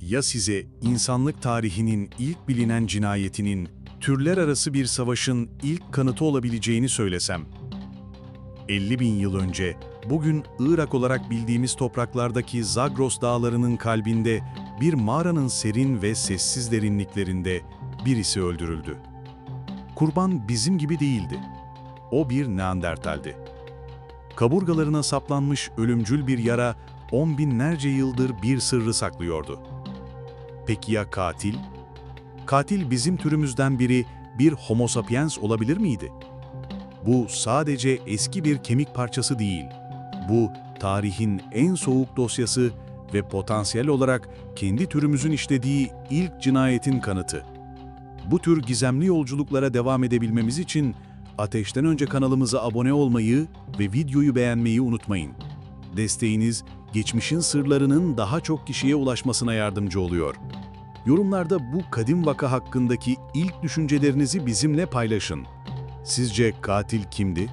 Ya size insanlık tarihinin ilk bilinen cinayetinin, türler arası bir savaşın ilk kanıtı olabileceğini söylesem? 50 bin yıl önce, bugün Irak olarak bildiğimiz topraklardaki Zagros dağlarının kalbinde, bir mağaranın serin ve sessiz derinliklerinde birisi öldürüldü. Kurban bizim gibi değildi. O bir Neandertal'di. Kaburgalarına saplanmış ölümcül bir yara, on binlerce yıldır bir sırrı saklıyordu. Peki ya katil? Katil bizim türümüzden biri bir homo sapiens olabilir miydi? Bu sadece eski bir kemik parçası değil. Bu tarihin en soğuk dosyası ve potansiyel olarak kendi türümüzün işlediği ilk cinayetin kanıtı. Bu tür gizemli yolculuklara devam edebilmemiz için Ateşten Önce kanalımıza abone olmayı ve videoyu beğenmeyi unutmayın. Desteğiniz, geçmişin sırlarının daha çok kişiye ulaşmasına yardımcı oluyor. Yorumlarda bu kadim vaka hakkındaki ilk düşüncelerinizi bizimle paylaşın. Sizce katil kimdi?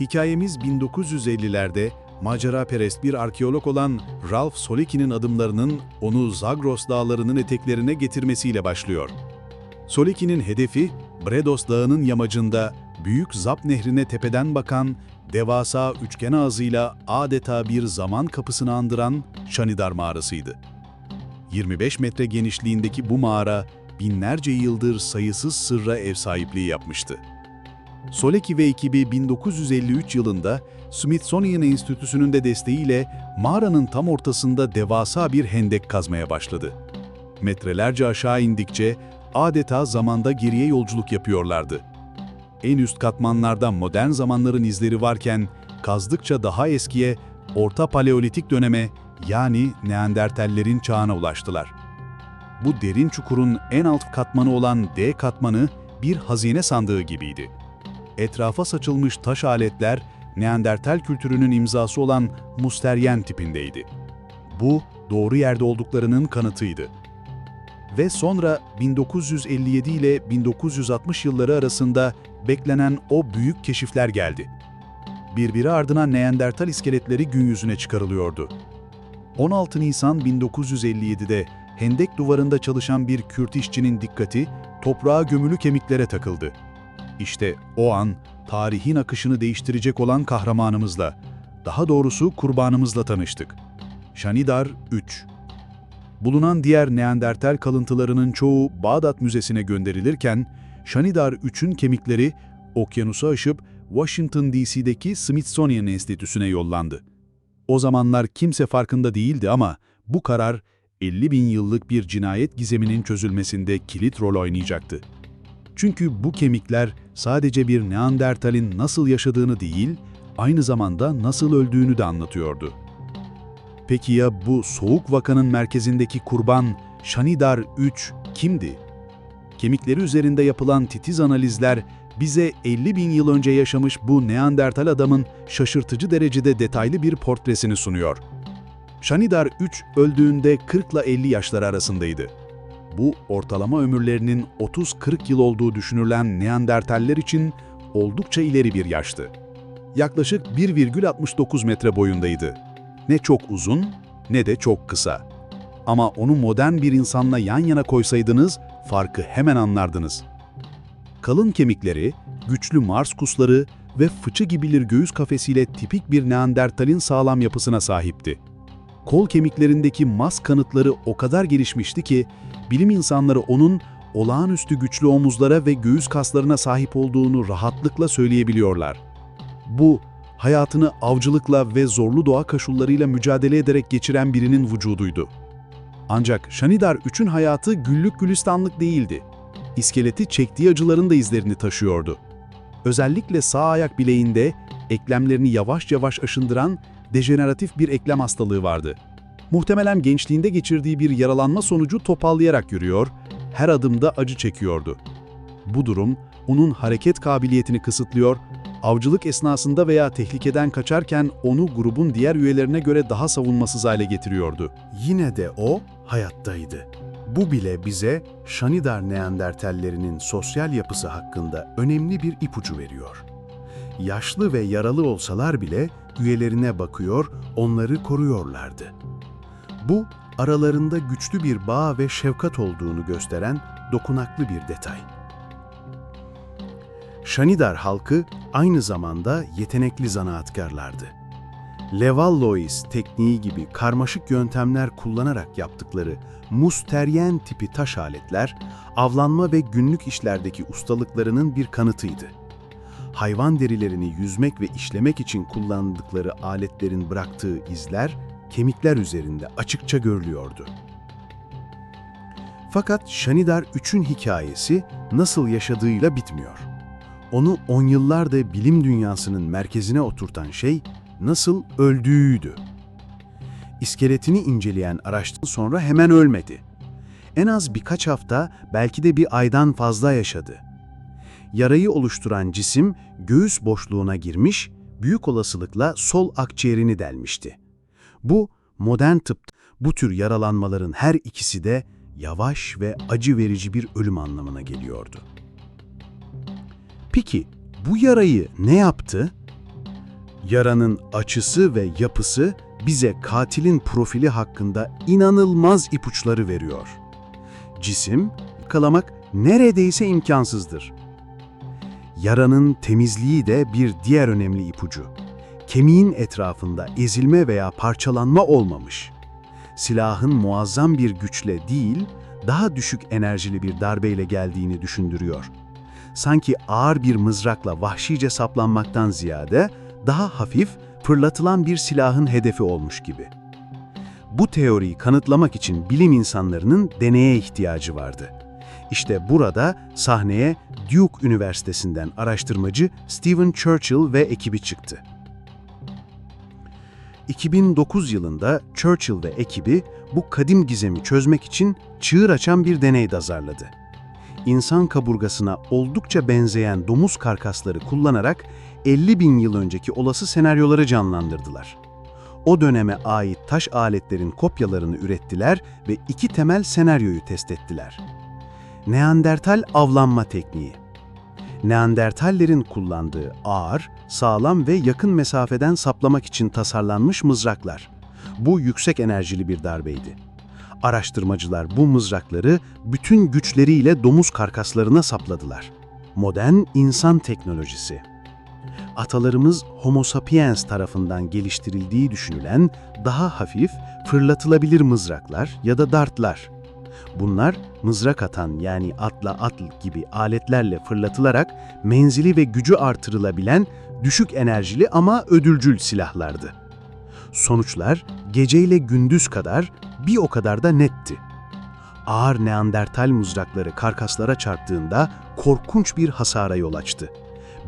Hikayemiz 1950'lerde maceraperest bir arkeolog olan Ralph Soleki'nin adımlarının onu Zagros dağlarının eteklerine getirmesiyle başlıyor. Soleki'nin hedefi, Bredos Dağı'nın yamacında Büyük Zap Nehri'ne tepeden bakan, devasa üçgen ağzıyla adeta bir zaman kapısını andıran Şanidar Mağarası'ydı. 25 metre genişliğindeki bu mağara, binlerce yıldır sayısız sırra ev sahipliği yapmıştı. Soleki ve ekibi 1953 yılında Smithsonian Enstitüsü'nün de desteğiyle mağaranın tam ortasında devasa bir hendek kazmaya başladı. Metrelerce aşağı indikçe adeta zamanda geriye yolculuk yapıyorlardı. En üst katmanlarda modern zamanların izleri varken kazdıkça daha eskiye, Orta Paleolitik döneme yani Neandertallerin çağına ulaştılar. Bu derin çukurun en alt katmanı olan D katmanı bir hazine sandığı gibiydi. Etrafa saçılmış taş aletler Neandertal kültürünün imzası olan Musteryen tipindeydi. Bu doğru yerde olduklarının kanıtıydı. Ve sonra 1957 ile 1960 yılları arasında beklenen o büyük keşifler geldi. Birbiri ardına Neandertal iskeletleri gün yüzüne çıkarılıyordu. 16 Nisan 1957'de Hendek duvarında çalışan bir Kürt işçinin dikkati toprağa gömülü kemiklere takıldı. İşte o an tarihin akışını değiştirecek olan kahramanımızla, daha doğrusu kurbanımızla tanıştık. Şanidar 3 Bulunan diğer Neandertal kalıntılarının çoğu Bağdat Müzesi'ne gönderilirken, Şanidar 3'ün kemikleri okyanusu aşıp Washington DC'deki Smithsonian Enstitüsü'ne yollandı. O zamanlar kimse farkında değildi ama bu karar 50 bin yıllık bir cinayet gizeminin çözülmesinde kilit rol oynayacaktı. Çünkü bu kemikler sadece bir Neandertal'in nasıl yaşadığını değil, aynı zamanda nasıl öldüğünü de anlatıyordu. Peki ya bu soğuk vakanın merkezindeki kurban Şanidar 3 kimdi? Kemikleri üzerinde yapılan titiz analizler bize 50 bin yıl önce yaşamış bu Neandertal adamın şaşırtıcı derecede detaylı bir portresini sunuyor. Şanidar 3 öldüğünde 40 ile 50 yaşları arasındaydı. Bu ortalama ömürlerinin 30-40 yıl olduğu düşünülen Neandertaller için oldukça ileri bir yaştı. Yaklaşık 1,69 metre boyundaydı. Ne çok uzun ne de çok kısa. Ama onu modern bir insanla yan yana koysaydınız farkı hemen anlardınız. Kalın kemikleri, güçlü Mars kusları ve fıçı gibilir göğüs kafesiyle tipik bir Neandertal'in sağlam yapısına sahipti. Kol kemiklerindeki mas kanıtları o kadar gelişmişti ki, bilim insanları onun olağanüstü güçlü omuzlara ve göğüs kaslarına sahip olduğunu rahatlıkla söyleyebiliyorlar. Bu, hayatını avcılıkla ve zorlu doğa koşullarıyla mücadele ederek geçiren birinin vücuduydu. Ancak Şanidar 3'ün hayatı güllük gülistanlık değildi. İskeleti çektiği acıların da izlerini taşıyordu. Özellikle sağ ayak bileğinde eklemlerini yavaş yavaş aşındıran dejeneratif bir eklem hastalığı vardı. Muhtemelen gençliğinde geçirdiği bir yaralanma sonucu topallayarak yürüyor, her adımda acı çekiyordu. Bu durum onun hareket kabiliyetini kısıtlıyor, avcılık esnasında veya tehlikeden kaçarken onu grubun diğer üyelerine göre daha savunmasız hale getiriyordu. Yine de o hayattaydı. Bu bile bize Şanidar Neandertallerinin sosyal yapısı hakkında önemli bir ipucu veriyor. Yaşlı ve yaralı olsalar bile üyelerine bakıyor, onları koruyorlardı. Bu aralarında güçlü bir bağ ve şefkat olduğunu gösteren dokunaklı bir detay. Şanidar halkı aynı zamanda yetenekli zanaatkarlardı. Levallois tekniği gibi karmaşık yöntemler kullanarak yaptıkları musteryen tipi taş aletler, avlanma ve günlük işlerdeki ustalıklarının bir kanıtıydı. Hayvan derilerini yüzmek ve işlemek için kullandıkları aletlerin bıraktığı izler, kemikler üzerinde açıkça görülüyordu. Fakat Şanidar 3'ün hikayesi nasıl yaşadığıyla bitmiyor. Onu on yıllarda bilim dünyasının merkezine oturtan şey nasıl öldüğüydü. İskeletini inceleyen araştırma sonra hemen ölmedi. En az birkaç hafta, belki de bir aydan fazla yaşadı. Yarayı oluşturan cisim göğüs boşluğuna girmiş, büyük olasılıkla sol akciğerini delmişti. Bu, modern tıp, bu tür yaralanmaların her ikisi de yavaş ve acı verici bir ölüm anlamına geliyordu. Peki, bu yarayı ne yaptı? Yaranın açısı ve yapısı bize katilin profili hakkında inanılmaz ipuçları veriyor. Cisim, kalamak neredeyse imkansızdır. Yaranın temizliği de bir diğer önemli ipucu. Kemiğin etrafında ezilme veya parçalanma olmamış. Silahın muazzam bir güçle değil, daha düşük enerjili bir darbeyle geldiğini düşündürüyor. Sanki ağır bir mızrakla vahşice saplanmaktan ziyade, daha hafif, fırlatılan bir silahın hedefi olmuş gibi. Bu teoriyi kanıtlamak için bilim insanlarının deneye ihtiyacı vardı. İşte burada sahneye Duke Üniversitesi'nden araştırmacı Stephen Churchill ve ekibi çıktı. 2009 yılında Churchill ve ekibi bu kadim gizemi çözmek için çığır açan bir deney hazırladı. İnsan kaburgasına oldukça benzeyen domuz karkasları kullanarak 50 bin yıl önceki olası senaryoları canlandırdılar. O döneme ait taş aletlerin kopyalarını ürettiler ve iki temel senaryoyu test ettiler. Neandertal avlanma tekniği. Neandertallerin kullandığı ağır, sağlam ve yakın mesafeden saplamak için tasarlanmış mızraklar. Bu yüksek enerjili bir darbeydi. Araştırmacılar bu mızrakları bütün güçleriyle domuz karkaslarına sapladılar. Modern insan teknolojisi. Atalarımız Homo sapiens tarafından geliştirildiği düşünülen daha hafif, fırlatılabilir mızraklar ya da dartlar. Bunlar mızrak atan yani atla atl gibi aletlerle fırlatılarak menzili ve gücü artırılabilen düşük enerjili ama ödülcül silahlardı. Sonuçlar geceyle gündüz kadar bir o kadar da netti. Ağır Neandertal mızrakları karkaslara çarptığında korkunç bir hasara yol açtı.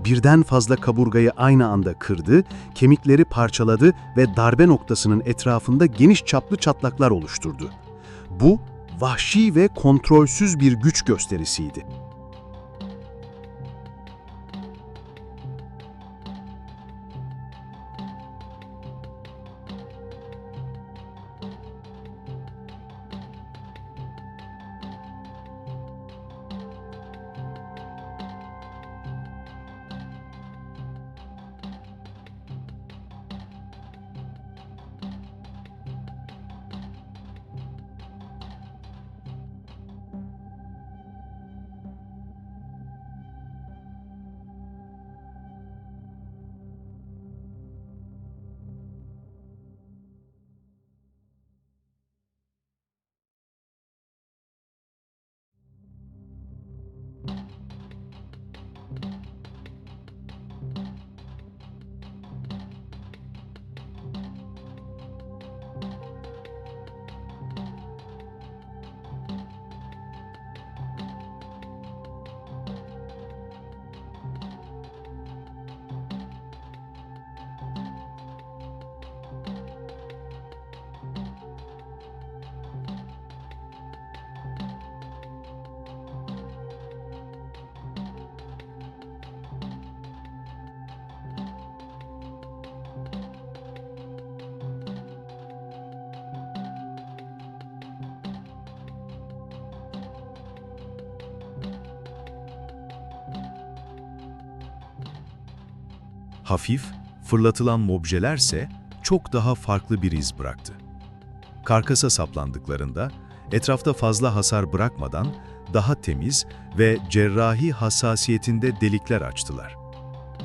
Birden fazla kaburgayı aynı anda kırdı, kemikleri parçaladı ve darbe noktasının etrafında geniş çaplı çatlaklar oluşturdu. Bu, vahşi ve kontrolsüz bir güç gösterisiydi. Hafif, fırlatılan objelerse çok daha farklı bir iz bıraktı. Karkasa saplandıklarında etrafta fazla hasar bırakmadan daha temiz ve cerrahi hassasiyetinde delikler açtılar.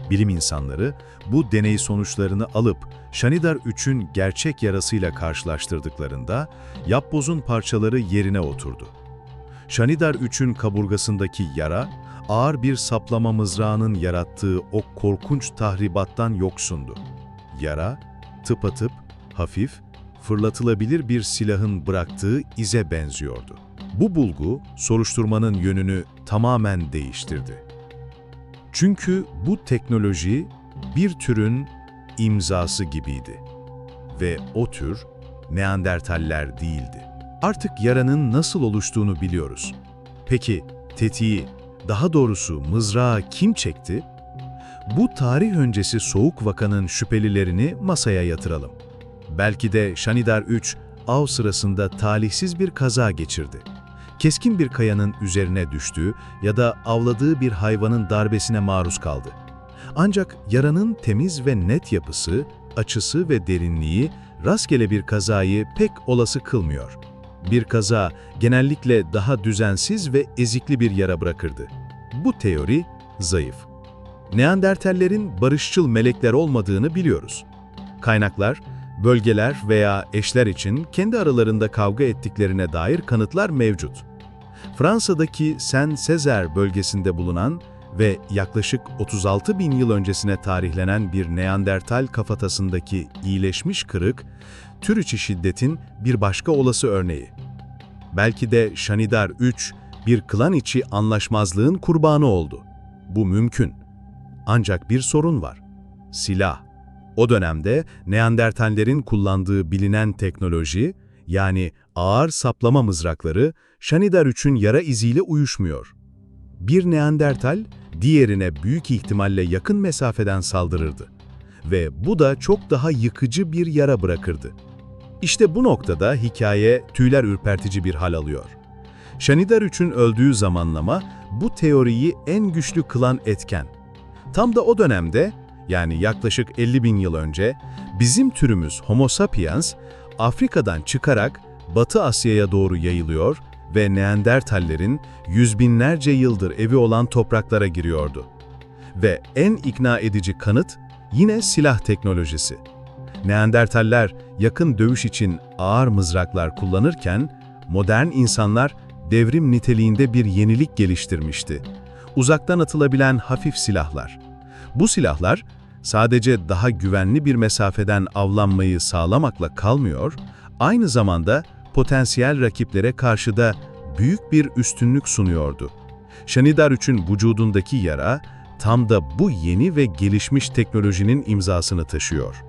Bilim insanları bu deney sonuçlarını alıp Şanidar 3'ün gerçek yarasıyla karşılaştırdıklarında yapbozun parçaları yerine oturdu. Şanidar 3'ün kaburgasındaki yara, ağır bir saplama mızrağının yarattığı o korkunç tahribattan yoksundu. Yara, tıpatıp, hafif, fırlatılabilir bir silahın bıraktığı ize benziyordu. Bu bulgu, soruşturmanın yönünü tamamen değiştirdi. Çünkü bu teknoloji bir türün imzası gibiydi. Ve o tür Neandertaller değildi. Artık yaranın nasıl oluştuğunu biliyoruz. Peki tetiği, daha doğrusu mızrağı kim çekti? Bu tarih öncesi soğuk vakanın şüphelilerini masaya yatıralım. Belki de Şanidar 3 av sırasında talihsiz bir kaza geçirdi. Keskin bir kayanın üzerine düştü ya da avladığı bir hayvanın darbesine maruz kaldı. Ancak yaranın temiz ve net yapısı, açısı ve derinliği rastgele bir kazayı pek olası kılmıyor. Bir kaza genellikle daha düzensiz ve ezikli bir yara bırakırdı. Bu teori zayıf. Neandertallerin barışçıl melekler olmadığını biliyoruz. Kaynaklar, bölgeler veya eşler için kendi aralarında kavga ettiklerine dair kanıtlar mevcut. Fransa'daki Saint-Césaire bölgesinde bulunan ve yaklaşık 36 bin yıl öncesine tarihlenen bir Neandertal kafatasındaki iyileşmiş kırık, tür içi şiddetin bir başka olası örneği. Belki de Şanidar 3 bir klan içi anlaşmazlığın kurbanı oldu. Bu mümkün. Ancak bir sorun var. Silah. O dönemde Neandertallerin kullandığı bilinen teknoloji, yani ağır saplama mızrakları, Şanidar 3'ün yara iziyle uyuşmuyor. Bir Neandertal, diğerine büyük ihtimalle yakın mesafeden saldırırdı. Ve bu da çok daha yıkıcı bir yara bırakırdı. İşte bu noktada hikaye tüyler ürpertici bir hal alıyor. Şanidar 3'ün öldüğü zamanlama bu teoriyi en güçlü kılan etken. Tam da o dönemde, yani yaklaşık 50 bin yıl önce, bizim türümüz Homo sapiens, Afrika'dan çıkarak Batı Asya'ya doğru yayılıyor ve Neandertallerin yüz binlerce yıldır evi olan topraklara giriyordu. Ve en ikna edici kanıt yine silah teknolojisi. Neandertaller yakın dövüş için ağır mızraklar kullanırken, modern insanlar devrim niteliğinde bir yenilik geliştirmişti. Uzaktan atılabilen hafif silahlar. Bu silahlar sadece daha güvenli bir mesafeden avlanmayı sağlamakla kalmıyor, aynı zamanda potansiyel rakiplere karşı da büyük bir üstünlük sunuyordu. Şanidar 3'ün vücudundaki yara tam da bu yeni ve gelişmiş teknolojinin imzasını taşıyor.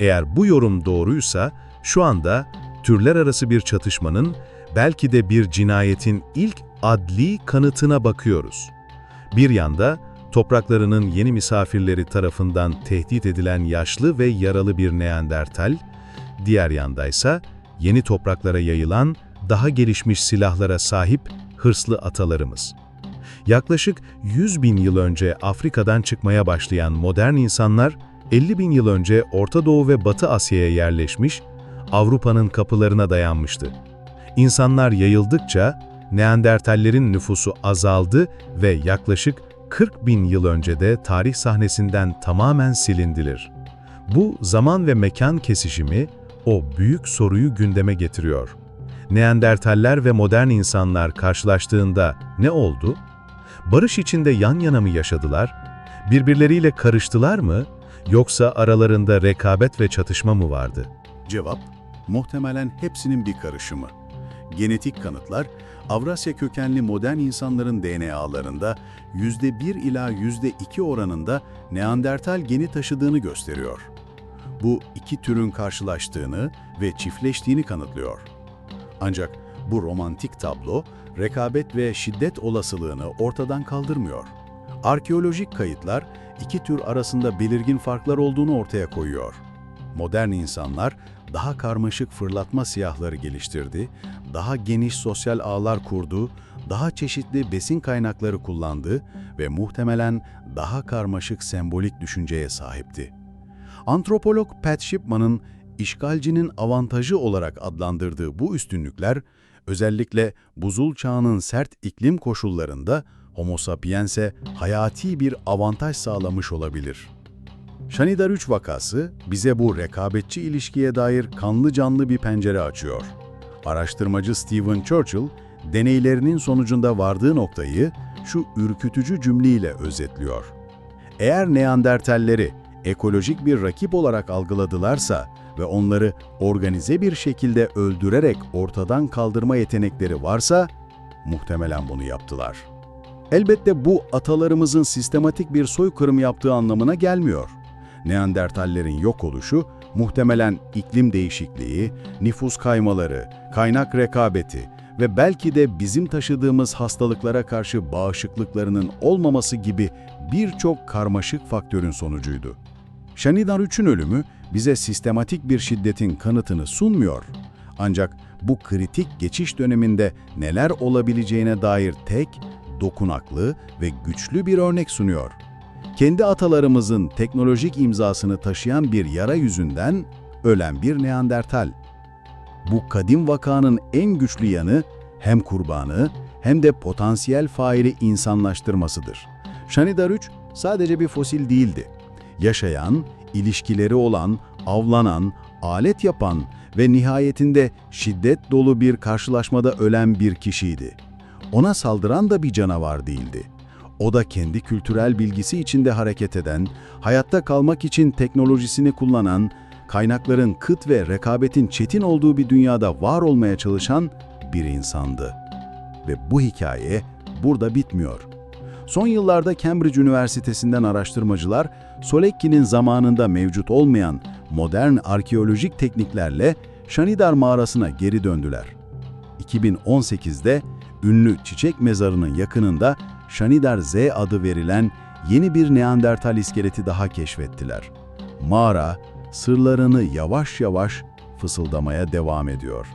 Eğer bu yorum doğruysa şu anda türler arası bir çatışmanın belki de bir cinayetin ilk adli kanıtına bakıyoruz. Bir yanda topraklarının yeni misafirleri tarafından tehdit edilen yaşlı ve yaralı bir Neandertal, diğer yandaysa yeni topraklara yayılan daha gelişmiş silahlara sahip hırslı atalarımız. Yaklaşık 100 bin yıl önce Afrika'dan çıkmaya başlayan modern insanlar, 50 bin yıl önce Orta Doğu ve Batı Asya'ya yerleşmiş, Avrupa'nın kapılarına dayanmıştı. İnsanlar yayıldıkça Neandertallerin nüfusu azaldı ve yaklaşık 40 bin yıl önce de tarih sahnesinden tamamen silindilir. Bu zaman ve mekan kesişimi o büyük soruyu gündeme getiriyor. Neandertaller ve modern insanlar karşılaştığında ne oldu? Barış içinde yan yana mı yaşadılar? Birbirleriyle karıştılar mı? Yoksa aralarında rekabet ve çatışma mı vardı? Cevap, muhtemelen hepsinin bir karışımı. Genetik kanıtlar, Avrasya kökenli modern insanların DNA'larında %1 ila %2 oranında Neandertal geni taşıdığını gösteriyor. Bu iki türün karşılaştığını ve çiftleştiğini kanıtlıyor. Ancak bu romantik tablo, rekabet ve şiddet olasılığını ortadan kaldırmıyor. Arkeolojik kayıtlar iki tür arasında belirgin farklar olduğunu ortaya koyuyor. Modern insanlar daha karmaşık fırlatma siyahları geliştirdi, daha geniş sosyal ağlar kurdu, daha çeşitli besin kaynakları kullandı ve muhtemelen daha karmaşık sembolik düşünceye sahipti. Antropolog Pat Shipman'ın işgalcinin avantajı olarak adlandırdığı bu üstünlükler, özellikle buzul çağının sert iklim koşullarında Homo sapiens'e hayati bir avantaj sağlamış olabilir. Şanidar 3 vakası bize bu rekabetçi ilişkiye dair kanlı canlı bir pencere açıyor. Araştırmacı Stephen Churchill, deneylerinin sonucunda vardığı noktayı şu ürkütücü cümleyle özetliyor. Eğer Neandertalleri ekolojik bir rakip olarak algıladılarsa ve onları organize bir şekilde öldürerek ortadan kaldırma yetenekleri varsa, muhtemelen bunu yaptılar. Elbette bu atalarımızın sistematik bir soykırım yaptığı anlamına gelmiyor. Neandertallerin yok oluşu muhtemelen iklim değişikliği, nüfus kaymaları, kaynak rekabeti ve belki de bizim taşıdığımız hastalıklara karşı bağışıklıklarının olmaması gibi birçok karmaşık faktörün sonucuydu. Şanidar 3'ün ölümü bize sistematik bir şiddetin kanıtını sunmuyor. Ancak bu kritik geçiş döneminde neler olabileceğine dair tek, dokunaklı ve güçlü bir örnek sunuyor. Kendi atalarımızın teknolojik imzasını taşıyan bir yara yüzünden ölen bir Neandertal. Bu kadim vakanın en güçlü yanı hem kurbanı hem de potansiyel faili insanlaştırmasıdır. Şanidar 3 sadece bir fosil değildi. Yaşayan, ilişkileri olan, avlanan, alet yapan ve nihayetinde şiddet dolu bir karşılaşmada ölen bir kişiydi. Ona saldıran da bir canavar değildi. O da kendi kültürel bilgisi içinde hareket eden, hayatta kalmak için teknolojisini kullanan, kaynakların kıt ve rekabetin çetin olduğu bir dünyada var olmaya çalışan bir insandı. Ve bu hikaye burada bitmiyor. Son yıllarda Cambridge Üniversitesi'nden araştırmacılar, Solekki'nin zamanında mevcut olmayan modern arkeolojik tekniklerle Şanidar mağarasına geri döndüler. 2018'de ünlü çiçek mezarının yakınında Şanidar Z adı verilen yeni bir Neandertal iskeleti daha keşfettiler. Mağara, sırlarını yavaş yavaş fısıldamaya devam ediyor.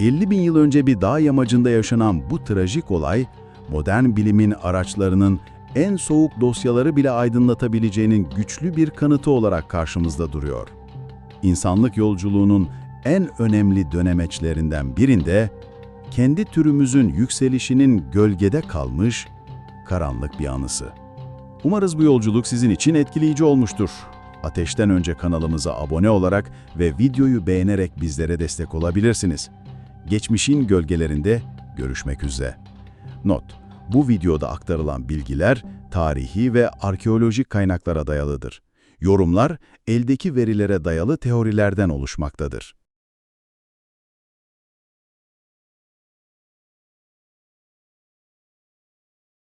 50 bin yıl önce bir dağ yamacında yaşanan bu trajik olay, modern bilimin araçlarının en soğuk dosyaları bile aydınlatabileceğinin güçlü bir kanıtı olarak karşımızda duruyor. İnsanlık yolculuğunun en önemli dönemeçlerinden birinde, kendi türümüzün yükselişinin gölgede kalmış, karanlık bir anısı. Umarız bu yolculuk sizin için etkileyici olmuştur. Ateşten önce kanalımıza abone olarak ve videoyu beğenerek bizlere destek olabilirsiniz. Geçmişin gölgelerinde görüşmek üzere. Not: Bu videoda aktarılan bilgiler tarihi ve arkeolojik kaynaklara dayalıdır. Yorumlar eldeki verilere dayalı teorilerden oluşmaktadır.